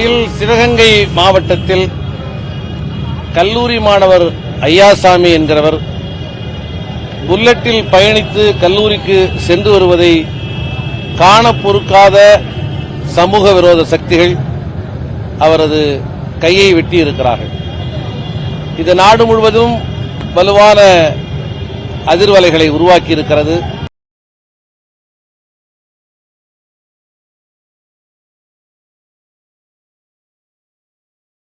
வகையில் சிவகங்கை மாவட்டத்தில் கல்லூரி மாணவர் ஐயாசாமி என்கிறவர் புல்லட்டில் பயணித்து கல்லூரிக்கு சென்று வருவதை காண பொறுக்காத சமூக விரோத சக்திகள் அவரது கையை வெட்டி இருக்கிறார்கள் இது நாடு முழுவதும் வலுவான அதிர்வலைகளை உருவாக்கி இருக்கிறது